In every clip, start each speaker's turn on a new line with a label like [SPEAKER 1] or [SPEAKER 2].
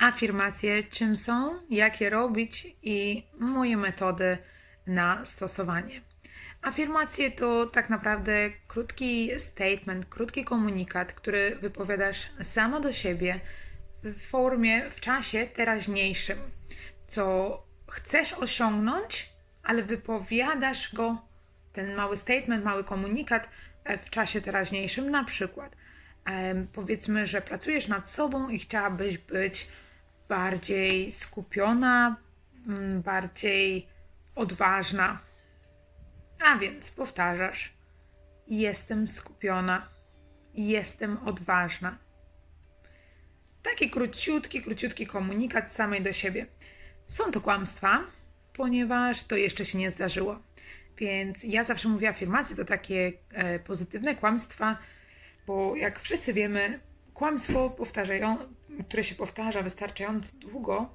[SPEAKER 1] afirmacje, czym są, jak je robić i moje metody na stosowanie. Afirmacje to tak naprawdę krótki statement, krótki komunikat, który wypowiadasz sama do siebie w formie, w czasie teraźniejszym, co chcesz osiągnąć, ale wypowiadasz go, ten mały statement, mały komunikat w czasie teraźniejszym. Na przykład, powiedzmy, że pracujesz nad sobą i chciałabyś być bardziej skupiona, mm, bardziej odważna. A więc powtarzasz: Jestem skupiona, jestem odważna. Taki króciutki, króciutki komunikat samej do siebie. Są to kłamstwa, ponieważ to jeszcze się nie zdarzyło. Więc ja zawsze mówię afirmacje to takie e, pozytywne kłamstwa, bo jak wszyscy wiemy, kłamstwo które się powtarza wystarczająco długo,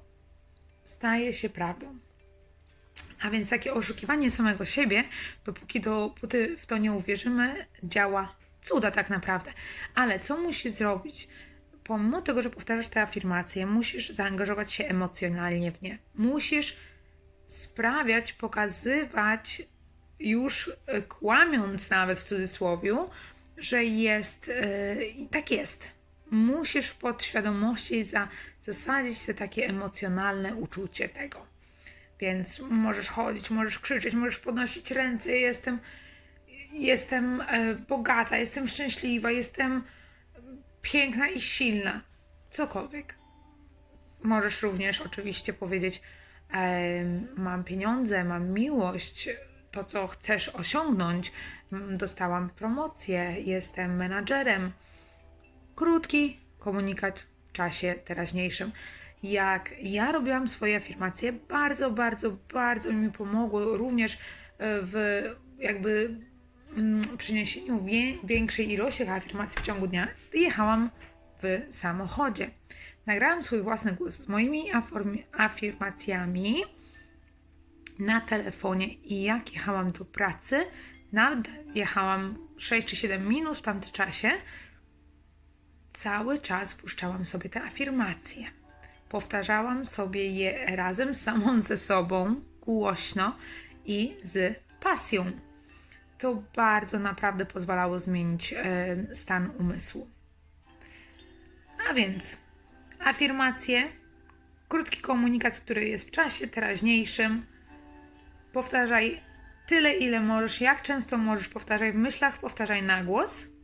[SPEAKER 1] staje się prawdą. A więc takie oszukiwanie samego siebie, dopóki, dopóty w to nie uwierzymy, działa cuda tak naprawdę. Ale co musisz zrobić? Pomimo tego, że powtarzasz te afirmacje, musisz zaangażować się emocjonalnie w nie. Musisz sprawiać, pokazywać, już e, kłamiąc nawet w cudzysłowie, że jest i tak jest. Musisz w podświadomości za, zasadzić te takie emocjonalne uczucie tego. Więc możesz chodzić, możesz krzyczeć, możesz podnosić ręce. Jestem, jestem e, bogata, jestem szczęśliwa, jestem piękna i silna. Cokolwiek. Możesz również oczywiście powiedzieć: e, Mam pieniądze, mam miłość, to co chcesz osiągnąć. Dostałam promocję, jestem menadżerem. Krótki komunikat w czasie teraźniejszym. Jak ja robiłam swoje afirmacje, bardzo, bardzo, bardzo mi pomogło również e, w jakby mm, przyniesieniu większej ilości afirmacji w ciągu dnia, jechałam w samochodzie. Nagrałam swój własny głos z moimi afirmacjami na telefonie i jak jechałam do pracy, nawet jechałam 6 czy 7 minut w tamtym czasie, cały czas puszczałam sobie te afirmacje. Powtarzałam sobie je razem samą ze sobą, głośno i z pasją. To bardzo naprawdę pozwalało zmienić e, stan umysłu. A więc afirmacje, krótki komunikat, który jest w czasie teraźniejszym. Powtarzaj tyle, ile możesz, jak często możesz, powtarzaj w myślach, powtarzaj na głos